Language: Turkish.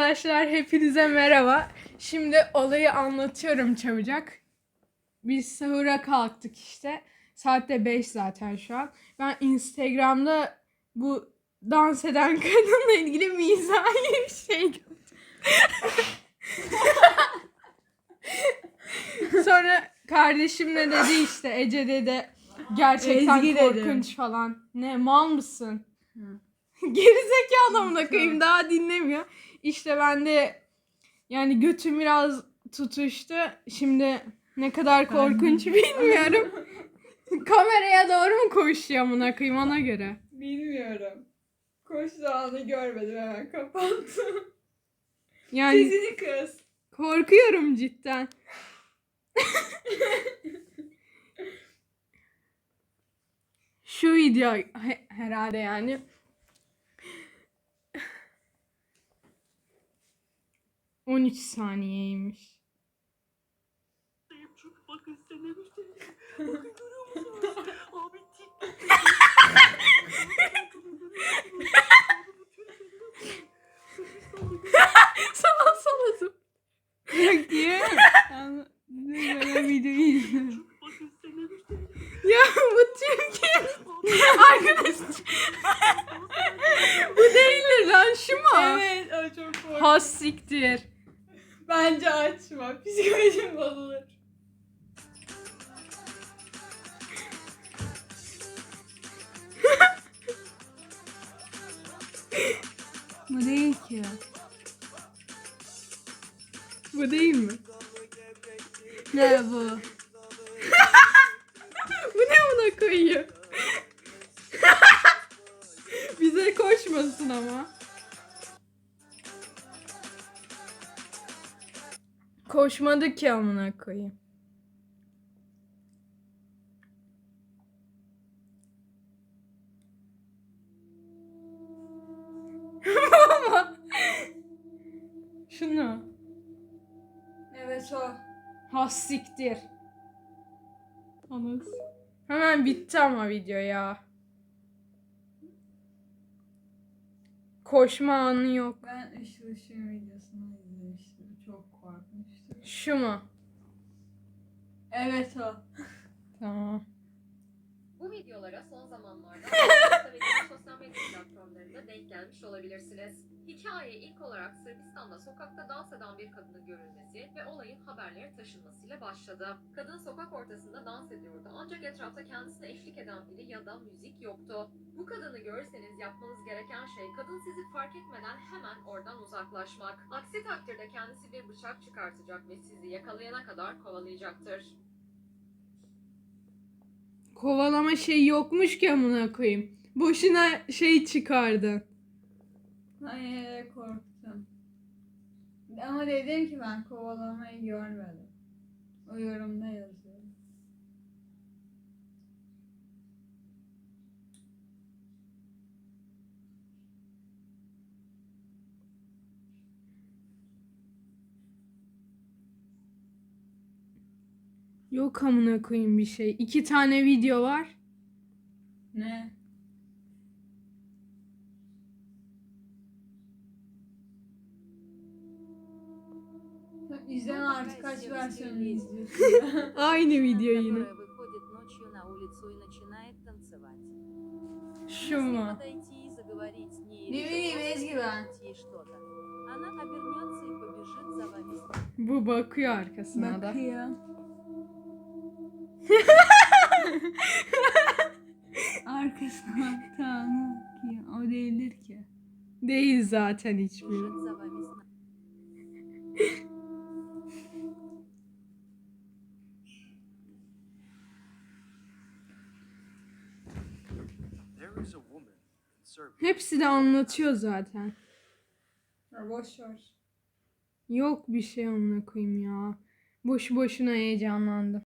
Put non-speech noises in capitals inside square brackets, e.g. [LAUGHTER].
Arkadaşlar hepinize merhaba. Şimdi olayı anlatıyorum çabucak. Biz sahura kalktık işte. Saatte 5 zaten şu an. Ben Instagram'da bu dans eden [LAUGHS] kadınla ilgili mizahi bir şey. [LAUGHS] Sonra kardeşimle dedi işte Ece dedi gerçekten Ezgi dedi. korkunç falan. Ne mal mısın? [LAUGHS] Gerizekalı amına koyayım daha dinlemiyor. İşte ben de yani götüm biraz tutuştu. Şimdi ne kadar korkunç [LAUGHS] bilmiyorum. [LAUGHS] Kameraya doğru mu koşuyor amına koyayım ona göre. Bilmiyorum. Koştu anı görmedim hemen kapattım. Yani Sesini kız. korkuyorum cidden. Şu video he- herhalde yani. On üç saniyeymiş. Çünkü bakın size ne göstereyim. Bakın görüyor musunuz? Abi TikTok. Sana zıp. Yok diye. Böyle videoyu. Ya bu Türkiye. Arkadaş. bu değildir lan şu mu? Evet o çok korkunç. Has siktir. Bence açma. [LAUGHS] Psikolojim bozulur. Bu değil ki. Bu değil mi? Ne bu? [LAUGHS] bu ne ona koyuyor? [LAUGHS] Bize koşmasın ama. Koşmadı ki amına koyayım. [LAUGHS] Şunu. Evet o. Ha siktir. Anız. Hemen bitti ama video ya. Koşma anı yok. Ben Işıl Işık'ın videosunu izlemiştim. Çok korkmuştum. Şu mu? Evet o. Tamam. Bu videolara son zamanlarda [LAUGHS] ve sosyal medya platformlarında denk gelmiş olabilirsiniz. Hikaye ilk olarak Sırbistan'da sokakta dans eden bir kadının görülmesi ve olayın haberlere taşınmasıyla başladı. Kadın sokak ortasında dans ediyordu ancak etrafta kendisine eşlik eden biri ya da müzik yoktu. Bu kadını görürseniz yapmanız gereken şey kadın sizi fark etmeden hemen oradan uzaklaşmak. Aksi takdirde kendisi bir bıçak çıkartacak ve sizi yakalayana kadar kovalayacaktır. Kovalama şey yokmuş ki amına koyayım. Boşuna şey çıkardın. Hayır korktum. Ama dedim ki ben kovalamayı görmedim. O yorumda yazıyor. Yok amına koyayım bir şey. İki tane video var. Ne? Bizden artık kaç versiyonu izliyorsun? [LAUGHS] Aynı video yine. Şu mu? Ne bileyim Ezgi ben. Bu bakıyor arkasına da. Bakıyor. [LAUGHS] Arkasına tamam ki o değildir ki. Değil zaten hiçbir. Hepsi de anlatıyor zaten. Ya boş ver. Yok bir şey amına koyayım ya. Boş boşuna heyecanlandım.